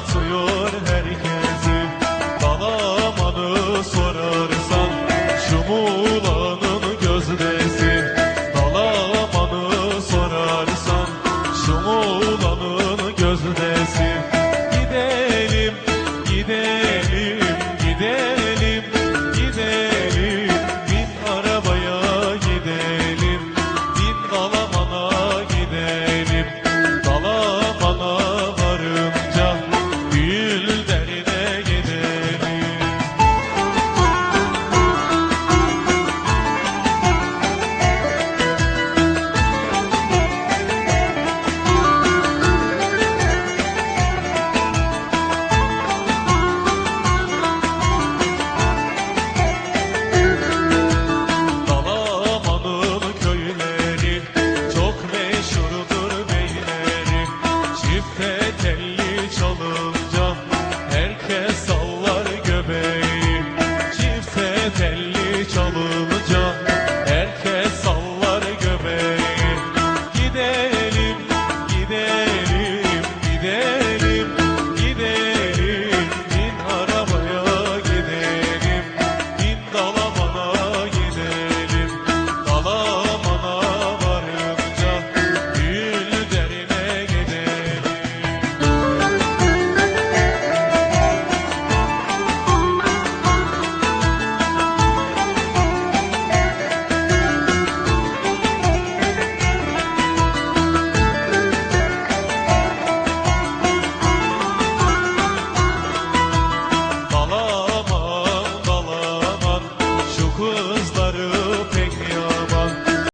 satıyor herkesi. Dalamanı sorarsan şu muğlanın gözdesi. Dalamanı sorarsan şu muğlanın gözdesi.